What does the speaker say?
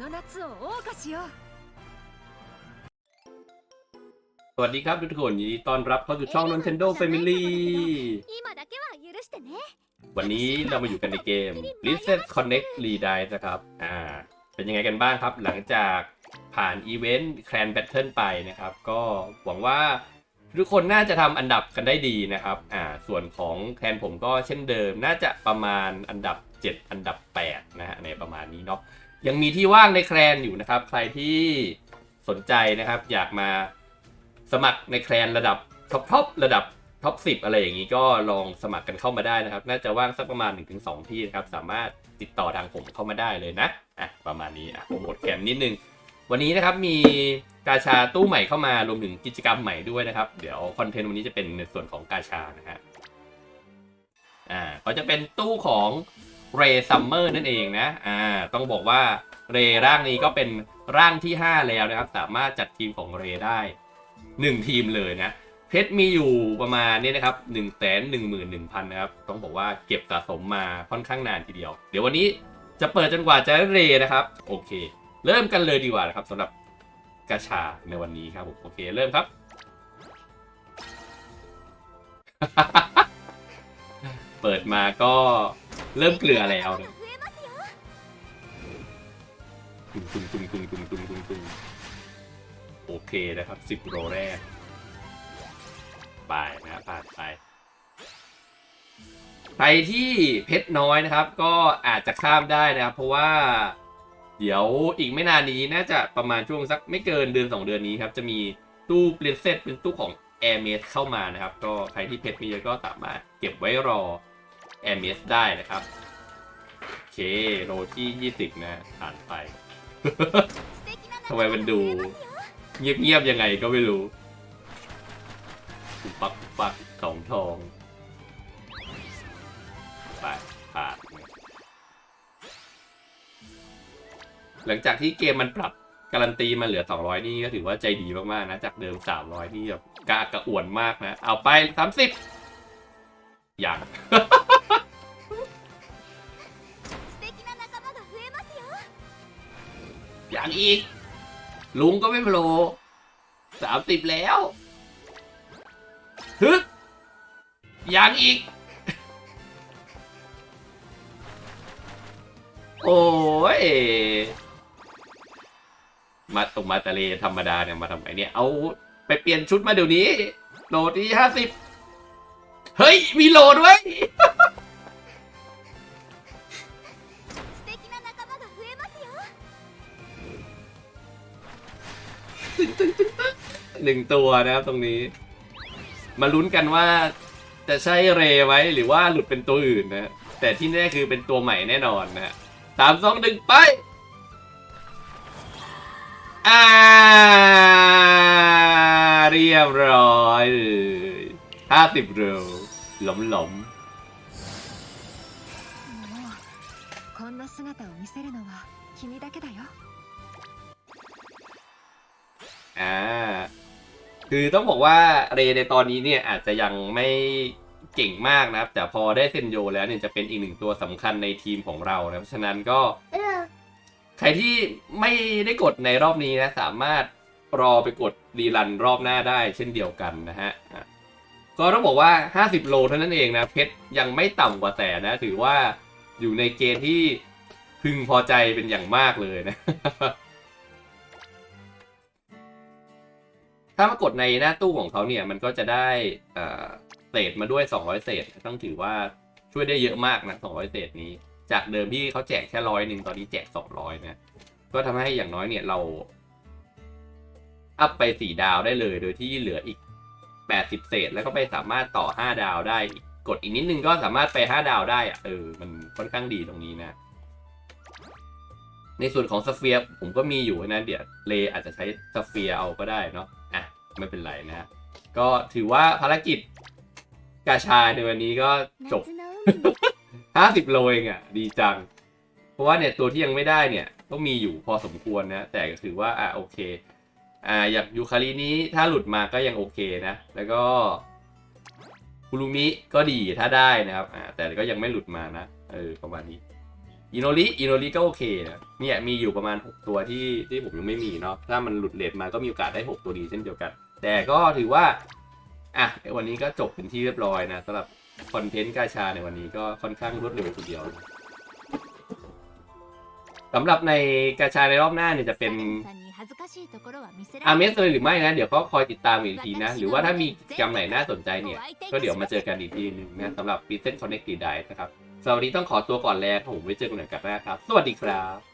の夏を謳歌しよう สวัสดีครับทุกคนยินดีต้อนรับเข้าสู่ช่อง Nintendo Family 今だけは許してね วันนี้เรามาอยู่กันในเกม Princess Connect Redine นะครับ อ่า เป็นยังไงกันบ้างครับ หลังจากผ่านอีเวนต์ Clan Battle ไปนะครับ ก็หวังว่าทุกคนน่าจะทำอันดับกันได้ดีนะครับ อ่า ส่วนของแคลนผมก็เช่นเดิม น่าจะประมาณอันดับ 7 อันดับ 8 นะฮะ ในประมาณนี้เนาะ ยังมีที่ว่างในแคลนอยู่นะครับ ใครที่สนใจนะครับ อยากมาสมัครในแคลนระดับท็อปทอประดับท็อป10อะไรอย่างนี้ก็ลองสมัครกันเข้ามาได้นะครับ น่าจะว่างสักประมาณ 1-2 ที่นะครับ สามารถติดต่อทางผมเข้ามาได้เลยนะอะประมาณนี้อะโปรโมทแคลนนิดนึง วันนี้นะครับมีกาชาตู้ใหม่เข้ามารวมถึงกิจกรรมใหม่ด้วยนะครับ เดี๋ยวคอนเทนต์วันนี้จะเป็นในส่วนของกาชานะฮะอ่าก็จะเป็นตู้ของ เรซัมเมอร์นั่นเองนะ อ่า ต้องบอกว่าเรร่างนี้ก็เป็นร่างที่ 5 แล้วนะครับ สามารถจัดทีมของเรได้ 1 ทีมเลยนะ เพชรมีอยู่ประมาณนี้นะครับ1นึ่งแสนหนึ่งหมื่นหนึ่งพันนะครับ ต้องบอกว่าเก็บสะสมมาค่อนข้างนานทีเดียว เดี๋ยววันนี้จะเปิดจนกว่าจะเรนะครับ โอเค เริ่มกันเลยดีกว่านะครับสำหรับกาชาในวันนี้ครับผม โอเค เริ่มครับ เปิดมาก็ เริ่มเกลือแล้วตุ้มตุ้มตุ้มตุ้มตุ้มตุ้มตุ้มตุ้มโอเคนะครับสิบโลแรก ไปนะผ่านไปไปที่เพชรน้อยนะครับ ก็อาจจะข้ามได้นะครับ เพราะว่าเดี๋ยวอีกไม่นานนี้น่าจะประมาณช่วงสักไม่เกินเดือน 2 เดือนนี้ครับ จะมีตู้เปลี่ยนเซตเป็นตู้ของ a i r m a มเข้ามานะครับ ก็ใครที่เพชรมีเยอะก็ตามมาเก็บไว้รอ แอนเมสได้นะครับเคโรที่ 20 นะผ่านไป ทำไมมันดู เงียบๆยังไงก็ไม่รู้ปักปักสองทองไปผ่านหลังจากที่เกมมันปรับการันตีมาเหลือ 200 นี่ก็ถือว่าใจดีมากๆนะ จากเดิม 300 นี่แบบกากระอ่วนมากนะ เอาไป 30 อย่าง อย่างอีก ลุงก็ไม่โผล่สามสิบแล้วฮึอย่างอีก โอ้ย มาตรงมาตะเลธรรมดาเนี่ยมาทำไมเนี่ย เอาไปเปลี่ยนชุดมาเดี๋ยวนี้ โหลดที่ห้าสิบ เฮ้ย มีโหลดด้วย หนึ่งตัวนะครับตรงนี้ มาลุ้นกันว่าจะใช่เรไหมหรือว่าหลุดเป็นตัวอื่นนะ แต่ที่แน่คือเป็นตัวใหม่แน่นอนนะฮะสามสองหนึ่งไป อ่า เรียบร้อยเลยห้าสิบเร็วหลอมหลอม もうこんな姿を見せるのは君だけだよ อ่าคือต้องบอกว่าเรในตอนนี้เนี่ยอาจจะยังไม่เก่งมากนะครับ แต่พอได้เซนโยแล้วเนี่ยจะเป็นอีกหนึ่งตัวสำคัญในทีมของเรานะเพราะฉะนั้นก็ ใครที่ไม่ได้กดในรอบนี้นะ สามารถรอไปกดรีรันรอบหน้าได้เช่นเดียวกันนะฮะก็ต้องบอกว่า 50 โลเท่านั้นเองนะ เพชรยังไม่ต่ำกว่าแสนนะ ถือว่าอยู่ในเกณฑ์ที่พึงพอใจเป็นอย่างมากเลยนะ ถ้ามากดในหน้าตู้ของเขาเนี่ยมันก็จะได้เศษมาด้วย 200 เศษ ต้องถือว่าช่วยได้เยอะมากนะ 200 เศษนี้ จากเดิมที่เขาแจกแค่ร้อยหนึ่งตอนนี้แจก 200 นะ ก็ทำให้อย่างน้อยเนี่ยเรา อัพไป 4 ดาวได้เลย โดยที่เหลืออีก 80 เศษ แล้วก็ไปสามารถต่อ 5 ดาวได้ กดอีกนิดนึงก็สามารถไป 5 ดาวได้อะเออ มันค่อนข้างดีตรงนี้นะ ในส่วนของสเฟียร์ผมก็มีอยู่นะ เดี๋ยวเลอาจจะใช้สเฟียร์เอาก็ได้เนาะ ไม่เป็นไรนะฮะก็ถือว่าภารกิจกาชาในวันนี้ก็จบ 50 โลเองอะ ดีจัง เพราะว่าเนี่ยตัวที่ยังไม่ได้เนี่ย ก็มีอยู่พอสมควรนะ แต่ก็ถือว่าอะโอเค อ่าอย่างยูคารินี้ถ้าหลุดมาก็ยังโอเคนะ แล้วก็คุรุมิก็ดีถ้าได้นะครับอ่าแต่ก็ยังไม่หลุดมานะ เออประมาณนี้อินโนริอินโนริก็โอเคนะเนี่ยมีอยู่ประมาณ 6 ตัวที่ที่ผมยังไม่มีเนาะถ้ามันหลุดเลทมาก็มีโอกาสได้ 6 ตัวดีเช่นเดียวกัน แต่ก็ถือว่า อะวันนี้ก็จบเป็นที่เรียบร้อยนะสำหรับคอนเทนต์กาชาในวันนี้ก็ค่อนข้างรวดเร็วทีเดียวสำหรับในกาชาในรอบหน้าเนี่ยจะเป็นอาเมสเลยหรือไม่นะ เดี๋ยวก็คอยติดตามอีกทีนะ หรือว่าถ้ามีกิจกรรมไหนน่าสนใจเนี่ย ก็เดี๋ยวมาเจอกันอีกทีนึงนะสำหรับ p r e s e n t Connect d i นะครับสำหรับวันนี้ต้องขอตัวก่อนแล้วผมไว้เจอกันใหม่กับนะครับ สวัสดีครับ